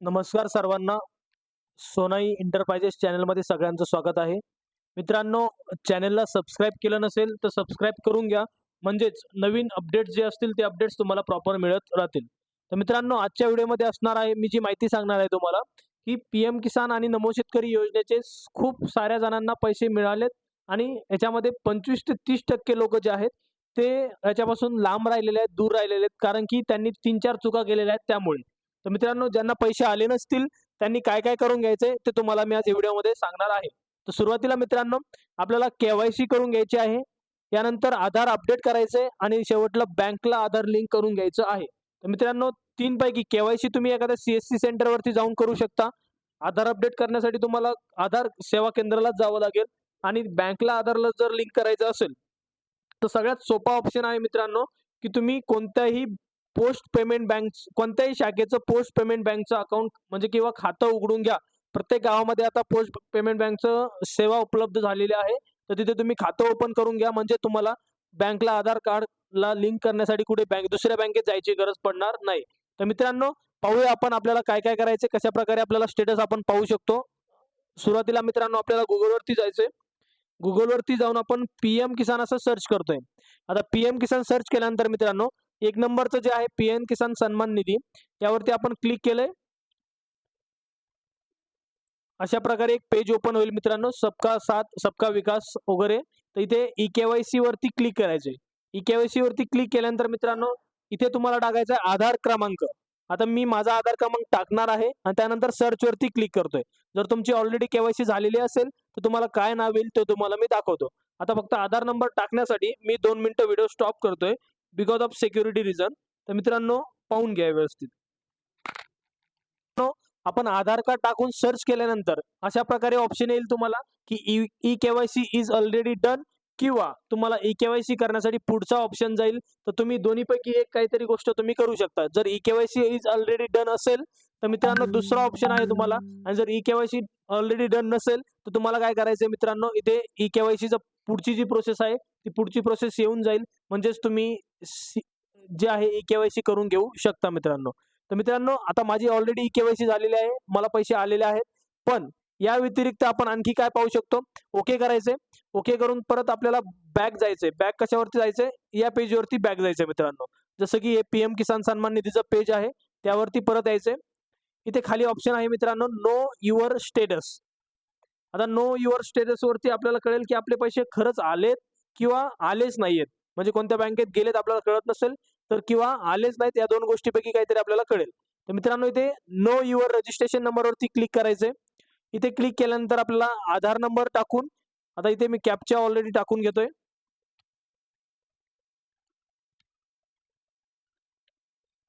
नमस्कार सर्वांना. सोनाई इंटरप्राइजेस चॅनलमध्ये सगळ्यांचं स्वागत आहे. मित्रांनो चॅनलला सबस्क्राईब केलं नसेल तर सबस्क्राईब करून घ्या. म्हणजेच नवीन अपडेट्स जे असतील ते अपडेट्स तुम्हाला प्रॉपर मिळत राहतील. तर मित्रांनो आजच्या व्हिडिओमध्ये असणार आहे मी जी माहिती सांगणार आहे तुम्हाला की पी एम किसान आणि नमो शेतकरी योजनेचे खूप साऱ्या जणांना पैसे मिळालेत आणि याच्यामध्ये पंचवीस ते तीस टक्के लोक जे आहेत ते याच्यापासून लांब राहिलेले आहेत दूर राहिलेले आहेत कारण की त्यांनी तीन चार चुका केलेल्या आहेत त्यामुळे. तर मित्रांनो ज्यांना पैसे आले नसतील त्यांनी काय काय करून घ्यायचे ते तुम्हाला मी आज व्हिडिओमध्ये सांगणार आहे. तर सुरुवातीला मित्रांनो आपल्याला केवायसी करून घ्यायची आहे. यानंतर आधार अपडेट करायचंय आणि शेवटला बँकला आधार लिंक करून घ्यायचं आहे. तर मित्रांनो तीन पैकी केवायसी तुम्ही एखाद्या सीएससी सेंटरवरती जाऊन करू शकता. आधार अपडेट करण्यासाठी तुम्हाला आधार सेवा केंद्रालाच जावं लागेल आणि बँकला आधारला जर लिंक करायचं असेल तर सगळ्यात सोपा ऑप्शन आहे मित्रांनो की तुम्ही कोणत्याही पोस्ट पेमेंट बँक कोणत्याही शाखेचं पोस्ट पेमेंट बँकचं अकाउंट म्हणजे किंवा खातं उघडून घ्या. प्रत्येक गावामध्ये आता पोस्ट पेमेंट बँकचं सेवा उपलब्ध झालेली आहे. तर तिथे तुम्ही खातं ओपन करून घ्या. म्हणजे तुम्हाला बँकला आधार कार्डला लिंक करण्यासाठी कुठे बँक दुसऱ्या बँकेत जायची गरज पडणार नाही. तर मित्रांनो पाहूया आपण आपल्याला काय काय करायचे कशा प्रकारे आपल्याला स्टेटस आपण पाहू शकतो. सुरुवातीला मित्रांनो आपल्याला गुगलवरती जायचंय. गुगलवरती जाऊन आपण पीएम किसान असं सर्च करतोय. आता पीएम किसान सर्च केल्यानंतर मित्रांनो एक नंबरचं जे आहे पीएम किसान सन्मान निधी यावरती आपण क्लिक केलंय. अशा प्रकारे एक पेज ओपन होईल मित्रांनो. सबका साथ सबका विकास वगैरे. तर इथे ई केवायसी वरती क्लिक करायचे ई केवायसी वरती क्लिक केल्यानंतर मित्रांनो इथे तुम्हाला टाकायचा आहे आधार क्रमांक. आता मी माझा आधार क्रमांक टाकणार आहे आणि त्यानंतर सर्च वरती क्लिक करतोय. जर तुमची ऑलरेडी केवायसी झालेली असेल तर तुम्हाला काय नाव येईल ते तुम्हाला मी दाखवतो. आता फक्त आधार नंबर टाकण्यासाठी मी दोन मिनिटं व्हिडिओ स्टॉप करतोय. बिकॉज ऑफ सिक्युरिटी रिझन तर मित्रांनो पाहून घ्या व्यवस्थित. आपण आधार कार्ड टाकून सर्च केल्यानंतर अशा प्रकारे ऑप्शन येईल तुम्हाला की E KYC is already done किंवा तुम्हाला ई केवायसी करण्यासाठी पुढचा ऑप्शन जाईल तर तुम्ही दोन्हीपैकी एक काहीतरी गोष्ट तुम्ही करू शकता. जर E KYC is already done असेल तर मित्रांनो दुसरा ऑप्शन आहे तुम्हाला. आणि जर ई केवायसी ऑलरेडी डन नसेल तर तुम्हाला काय करायचंय मित्रांनो इथे ई केवायसीचं पुढची जी प्रोसेस आहे ती पुढची प्रोसेस येऊन जाईल. म्हणजेच तुम्ही जे आहे ई केवायसी करून घेऊ शकता मित्रांनो. तर मित्रांनो आता माझी ऑलरेडी ई केवायसी झालेली आहे. मला पैसे आलेले आहेत. पण या व्यतिरिक्त आपण आणखी काय पाहू शकतो? ओके करायचे ओके करून परत आपल्याला बॅग जायचंय. बॅग कशावरती जायचंय? या पेजवरती बॅग जायचंय मित्रांनो. जसं की हे पीएम किसान सन्मान निधीचं पेज आहे त्यावरती परत यायचंय. इथे खाली ऑप्शन आहे मित्रांनो नो युअर स्टेटस आता नो युअर स्टेटस वरती आपल्याला कळेल की आपले पैसे खरंच आलेत किंवा आलेच नाहीयेत. म्हणजे कोणत्या बँकेत गेलेत आपल्याला कळत नसेल तर किंवा आलेच नाहीत या दोन गोष्टीपैकी काहीतरी आपल्याला कळेल. तर मित्रांनो इथे नो युअर रजिस्ट्रेशन नंबरवरती क्लिक करायचंय. इथे क्लिक केल्यानंतर आपल्याला आधार नंबर टाकून आता इथे मी कॅपच्या ऑलरेडी टाकून घेतोय.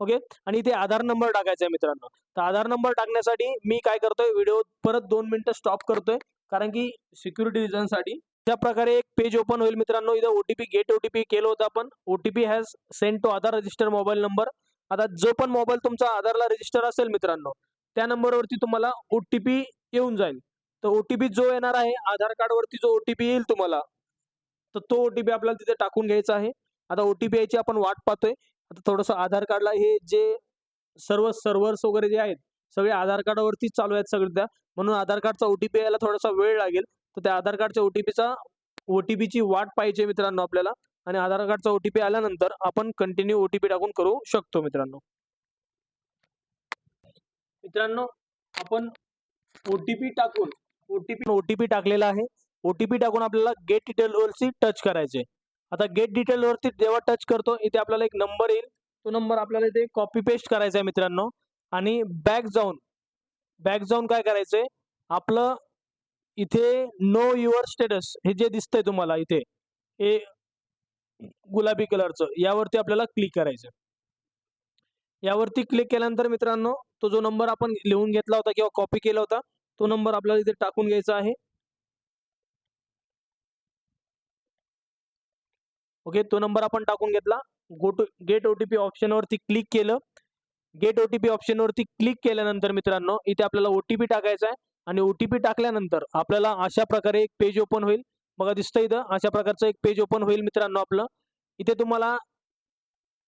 ओके? आणि इथे आधार नंबर टाकायचा आहे मित्रांनो. तर आधार नंबर टाकण्यासाठी मी काय करतोय व्हिडिओ परत दोन मिनिटं स्टॉप करतोय. कारण की सिक्युरिटी रिझनसाठी त्या प्रकारे एक पेज ओपन होईल मित्रांनो. इथं ओटीपी गेट ओटीपी केलं होतं आपण. OTP has send to Aadhaar register mobile number आता जो पण मोबाईल तुमचा आधारला रजिस्टर असेल मित्रांनो त्या नंबरवरती तुम्हाला ओटीपी येऊन जाईल. तर ओटीपी जो येणार आहे आधार कार्ड वरती जो ओटीपी येईल तुम्हाला तर तो ओटीपी आपल्याला तिथे टाकून घ्यायचा आहे. आता ओटीपी यायची आपण वाट पाहतोय. आता थोडंसं आधार कार्डला हे जे सर्व सर्व्हर्स वगैरे जे आहेत सगळे आधार कार्डावरतीच चालू आहेत सगळ्या. म्हणून आधार कार्डचा ओटीपी यायला थोडासा वेळ लागेल. तर त्या आधार कार्डच्या ओटीपीचा ओटीपीची वाट पाहिजे मित्रांनो आपल्याला. आणि आधार कार्डचा ओटीपी आल्यानंतर आपण कंटिन्यू ओटीपी टाकून करू शकतो मित्रांनो. मित्रांनो आपण ओटीपी टाकून ओटीपी ओटीपी टाकलेला आहे. ओटीपी टाकून आपल्याला गेट डिटेल वरची टच करायचे आता गेट डिटेल वरती जेव्हा टच करतो इथे आपल्याला एक नंबर येईल. तो नंबर आपल्याला इथे कॉपी पेस्ट करायचा आहे मित्रांनो. आणि बॅक जाऊन बॅक जाऊन काय करायचंय? आपलं इथे नो युअर स्टेटस हे जे दिसतंय तुम्हाला इथे हे गुलाबी कलरचं यावरती आपल्याला क्लिक करायचं यावरती क्लिक केल्यानंतर मित्रांनो तो जो नंबर आपण लिहून घेतला होता किंवा कॉपी केला होता तो नंबर आपल्याला इथे टाकून घ्यायचा आहे. ओके तो नंबर आपण टाकून घेतला. गो टू गेट ओटीपी ऑप्शनवरती क्लिक केलं. गेट ओटीपी ऑप्शनवरती क्लिक केल्यानंतर मित्रांनो इथे आपल्याला ओटीपी टाकायचा आहे. आणि ओटीपी टाकल्यानंतर आपल्याला अशा प्रकारे एक पेज ओपन होईल. बघा दिसतं इथं. अशा प्रकारचं एक पेज ओपन होईल मित्रांनो आपलं. इथे तुम्हाला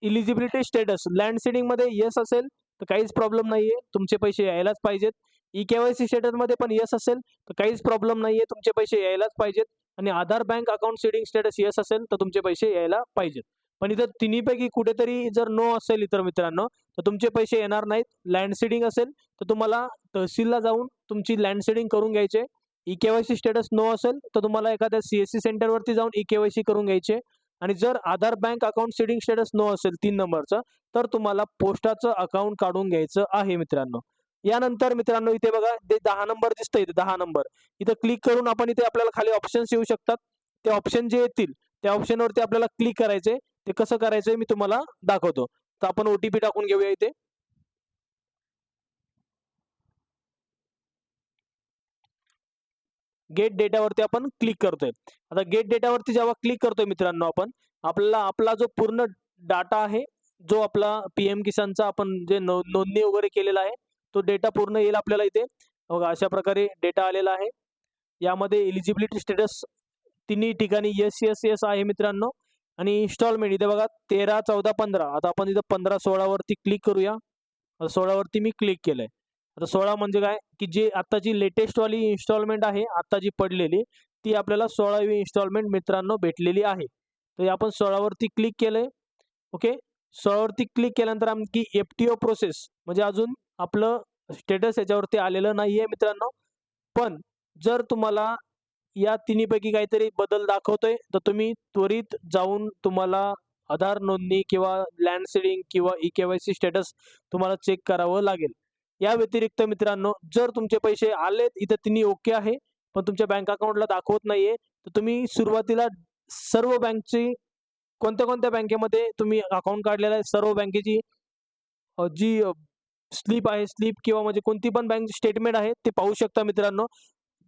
इलिजिबिलिटी स्टेटस लँड सीडिंगमध्ये येस असेल तर काहीच प्रॉब्लेम नाहीये. तुमचे पैसे यायलाच पाहिजेत. ई केवायसी स्टेटसमध्ये पण यस असेल तर काहीच प्रॉब्लेम नाहीये. तुमचे पैसे यायलाच पाहिजेत. आणि Aadhaar bank account seeding status yes असेल तर तुमचे पैसे यायला पाहिजेत. पण इथं तिन्हीपैकी कुठेतरी जर नो असेल इतर मित्रांनो तर तुमचे पैसे येणार नाहीत. लँड सीडिंग असेल तर तुम्हाला तहसीलला जाऊन तुमची लँड सीडिंग करून घ्यायचे. ई केवायसी स्टेटस नो असेल तर तुम्हाला एखाद्या सी एस सी सेंटरवरती जाऊन ई केवायसी करून घ्यायचे. आणि जर Aadhaar bank account seeding status no असेल तीन नंबरचं तर तुम्हाला पोस्टाचं अकाउंट काढून घ्यायचं आहे मित्रांनो. यानंतर मित्रांनो इथे बघा ते दहा नंबर दिसतं इथे दहा नंबर. इथं क्लिक करून आपण इथे आपल्याला खाली ऑप्शन्स येऊ शकतात. ते ऑप्शन जे येतील त्या ऑप्शनवरती आपल्याला क्लिक करायचे. ते कसं करायचंय मी तुम्हाला दाखवतो. तर आपण ओटीपी टाकून घेऊया इथे. गेट डेटावरती आपण क्लिक करतोय. आता गेट डेटावरती जेव्हा क्लिक करतोय मित्रांनो आपण आपल्याला आपला जो पूर्ण डाटा आहे जो आपला पीएम किसानचा आपण जे नोंदणी वगैरे केलेला आहे तो डेटा पूर्ण येईल आपल्याला इथे. बघा अशा प्रकारे डेटा आलेला आहे. यामध्ये एलिजिबिलिटी स्टेटस तिन्ही ठिकाणी येस येस येस आहे मित्रांनो. आणि इन्स्टॉलमेंट इथे बघा तेरा चौदा पंधरा. आता आपण इथं पंधरा सोळावरती क्लिक करूया. आता सोळावरती मी क्लिक केलंय. आता सोळा म्हणजे काय? की जे आत्ताची लेटेस्टवाली इन्स्टॉलमेंट आहे आत्ता जी पडलेली ती आपल्याला सोळावी इन्स्टॉलमेंट मित्रांनो भेटलेली आहे. तर आपण सोळावरती क्लिक केलंय. ओके सोळावरती क्लिक केल्यानंतर आमची एफ टी ओ प्रोसेस म्हणजे अजून आपलं स्टेटस याच्यावरती आलेलं नाही आहे मित्रांनो. पण जर तुम्हाला या तिन्हीपैकी काहीतरी बदल दाखवतोय तर तुम्ही त्वरित जाऊन तुम्हाला आधार नोंदणी किंवा लँड सेडिंग किंवा ई के स्टेटस तुम्हाला चेक करावं लागेल. या व्यतिरिक्त मित्रांनो जर तुमचे पैसे आलेत इथं तिन्ही ओके आहे पण तुमच्या बँक अकाउंटला दाखवत नाहीये तर तुम्ही सुरुवातीला सर्व बँकची कोणत्या कोणत्या बँकेमध्ये तुम्ही अकाउंट काढलेलं आहे सर्व बँकेची जी स्लीप आहे स्लीप किंवा म्हणजे कोणती पण बँक स्टेटमेंट आहे ते पाहू शकता मित्रांनो.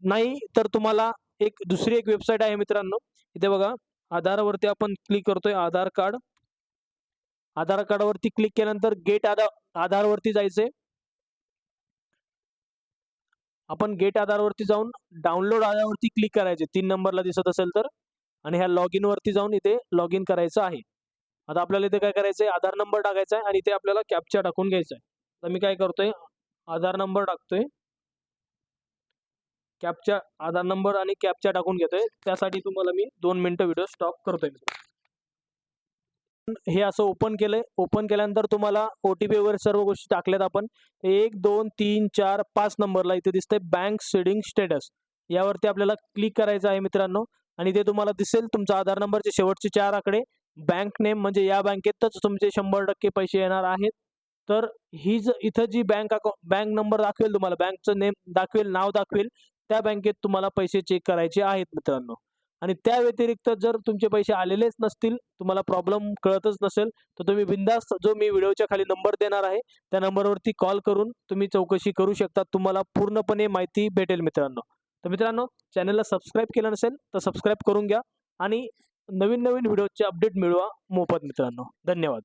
नाही तर तुम्हाला एक दुसरी एक वेबसाईट आहे मित्रांनो. इथे बघा आधारवरती आपण क्लिक करतोय आधार कार्ड. आधार कार्डवरती क्लिक केल्यानंतर गेट आधार आधारवरती जायचंय. आपण गेट आधारवरती जाऊन डाउनलोड आधारवरती क्लिक करायचे. तीन नंबरला दिसत असेल तर. आणि ह्या लॉग इन वरती जाऊन इथे लॉग इन करायचं आहे. आता आपल्याला इथे काय करायचंय? आधार नंबर टाकायचा आहे आणि इथे आपल्याला कॅप्चा टाकून घ्यायचा आहे. तर मी काय करतोय आधार नंबर टाकतोय. कॅपच्या आधार नंबर आणि कॅपच्या टाकून घेतोय. त्यासाठी तुम्हाला मी दोन मिनटं व्हिडिओ स्टॉप करतोय. हे असं ओपन केलंय. ओपन केल्यानंतर तुम्हाला ओ टी पी वगैरे सर्व गोष्टी टाकल्यात आपण. एक दोन तीन चार पाच नंबरला इथे दिसतंय बँक सीडिंग स्टेटस. यावरती आपल्याला क्लिक करायचं आहे मित्रांनो. आणि ते तुम्हाला दिसेल तुमचा आधार नंबरचे शेवटचे चार आकडे. बँक नेम म्हणजे या बँकेतच तुमचे शंभर टक्के पैसे येणार आहेत. तर ही ज इथं जी बँक अकाउंट बँक नंबर दाखवेल तुम्हाला बँकचं नेम दाखवेल नाव दाखवेल त्या बँकेत तुम्हाला पैसे चेक करायचे आहेत मित्रांनो. आणि त्या व्यतिरिक्त जर तुमचे पैसे आलेलेच नसतील तुम्हाला प्रॉब्लेम कळतच नसेल तर तुम्ही बिंदास्त जो मी व्हिडिओच्या खाली नंबर देणार आहे त्या नंबरवरती कॉल करून तुम्ही चौकशी करू शकता तुम्हाला पूर्णपणे माहिती भेटेल मित्रांनो. तर मित्रांनो चॅनलला सबस्क्राईब केलं नसेल तर सबस्क्राईब करून घ्या आणि नवीन नवीन व्हिडिओचे अपडेट मिळवा मोफत मित्रांनो. धन्यवाद.